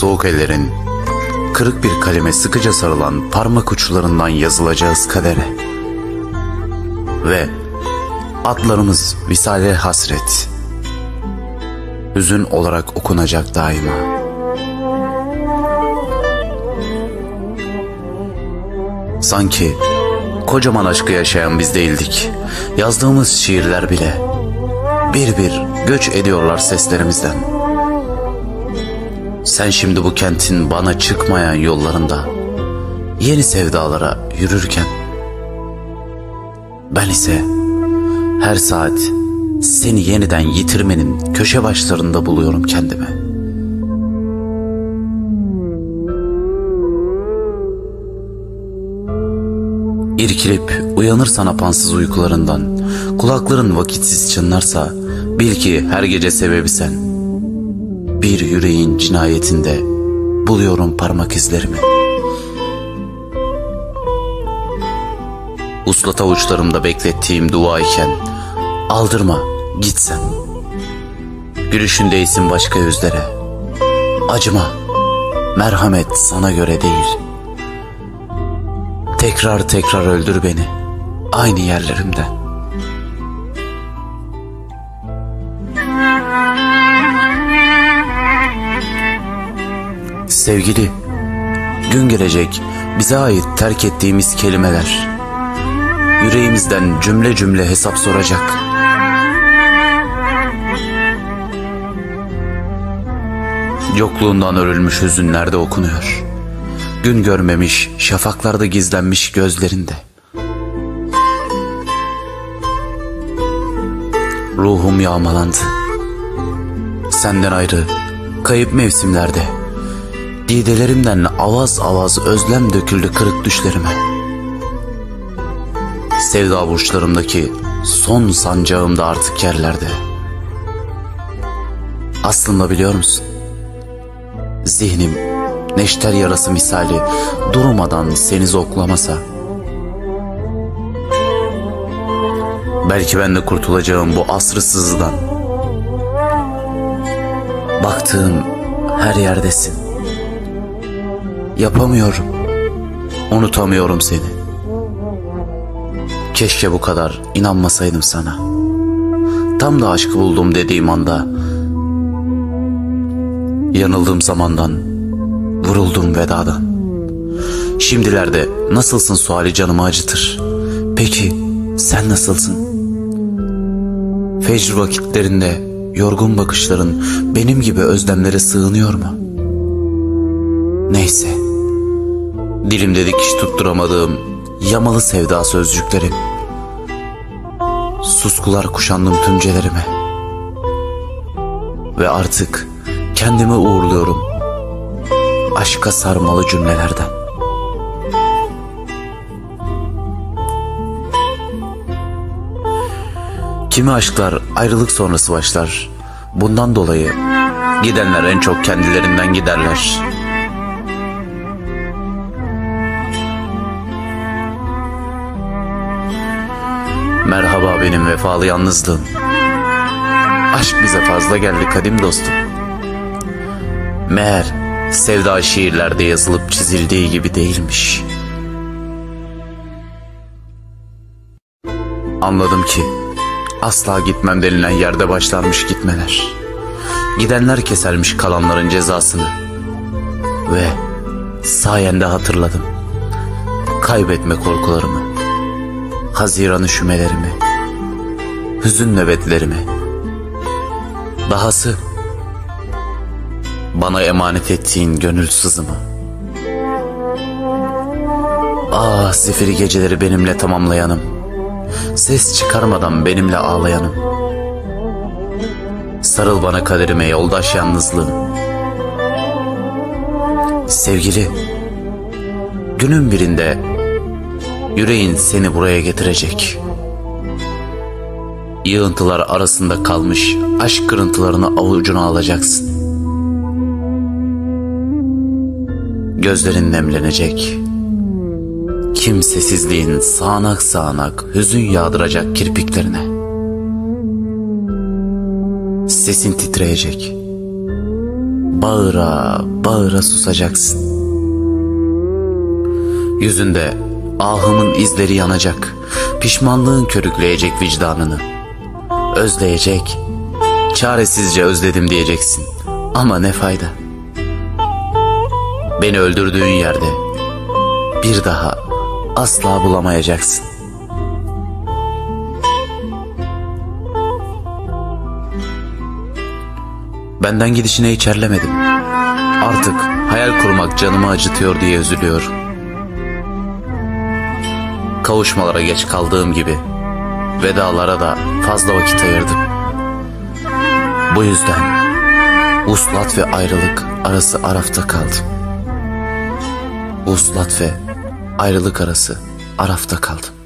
soğuk ellerin, kırık bir kaleme sıkıca sarılan parmak uçlarından yazılacağız kadere. Ve adlarımız visale hasret, hüzün olarak okunacak daima. Sanki kocaman aşkı yaşayan biz değildik. Yazdığımız şiirler bile bir bir göç ediyorlar seslerimizden. Sen şimdi bu kentin bana çıkmayan yollarında yeni sevdalara yürürken ben ise her saat seni yeniden yitirmenin köşe başlarında buluyorum kendimi. İrkilip uyanırsan apansız uykularından, kulakların vakitsiz çınlarsa bil ki her gece sebebi sen. Bir yüreğin cinayetinde buluyorum parmak izlerimi. Uslata uçlarımda beklettiğim dua iken aldırma gitsen. Gülüşündeysin başka yüzlere. Acıma, merhamet sana göre değil. Tekrar tekrar öldür beni aynı yerlerimden. Sevgili, gün gelecek bize ait terk ettiğimiz kelimeler. Yüreğimizden cümle cümle hesap soracak. Yokluğundan örülmüş hüzünlerde okunuyor. Gün görmemiş, şafaklarda gizlenmiş gözlerinde. Ruhum yağmalandı. Senden ayrı, kayıp mevsimlerde. Didelerimden avaz avaz özlem döküldü kırık düşlerime. Sevda burçlarımdaki son sancağım da artık yerlerde. Aslında biliyor musun? Zihnim neşter yarası misali durmadan seni zoklamasa. Belki ben de kurtulacağım bu asrı. Baktığım her yerdesin. Yapamıyorum. Unutamıyorum seni. Keşke bu kadar inanmasaydım sana. Tam da aşkı buldum dediğim anda yanıldığım zamandan vuruldum vedadan. Şimdilerde nasılsın suali canımı acıtır. Peki sen nasılsın? Fecr vakitlerinde yorgun bakışların benim gibi özlemlere sığınıyor mu? Neyse. Dilimde dikiş tutturamadığım yamalı sevda sözcüklerim. Suskular kuşandım tümcelerime. Ve artık kendimi uğurluyorum aşka sarmalı cümlelerden. Kimi aşklar ayrılık sonrası başlar. Bundan dolayı gidenler en çok kendilerinden giderler. Merhaba benim vefalı yalnızlığım. Aşk bize fazla geldi kadim dostum. Meğer sevda şiirlerde yazılıp çizildiği gibi değilmiş. Anladım ki asla gitmem denilen yerde başlarmış gitmeler. Gidenler kesermiş kalanların cezasını. Ve sayende hatırladım. Kaybetme korkularımı. Haziran üşümelerimi. Hüzün nöbetlerimi. Dahası bana emanet ettiğin gönül sızımı. Ah zifiri geceleri benimle tamamlayanım. Ses çıkarmadan benimle ağlayanım. Sarıl bana kaderime yoldaş yalnızlığım. Sevgili, günün birinde yüreğin seni buraya getirecek. Yığıntılar arasında kalmış aşk kırıntılarını avucuna alacaksın. Gözlerin nemlenecek. Kimsesizliğin sağanak sağanak hüzün yağdıracak kirpiklerine. Sesin titreyecek. Bağıra, bağıra susacaksın. Yüzünde ahımın izleri yanacak, pişmanlığın körükleyecek vicdanını. Özleyecek, çaresizce özledim diyeceksin. Ama ne fayda? Beni öldürdüğün yerde bir daha asla bulamayacaksın. Benden gidişine içerlemedim. Artık hayal kurmak canımı acıtıyor diye üzülüyorum. Kavuşmalara geç kaldığım gibi vedalara da fazla vakit ayırdım. Bu yüzden uslat ve ayrılık arası arafta kaldım. Uslat ve ayrılık arası arafta kaldım.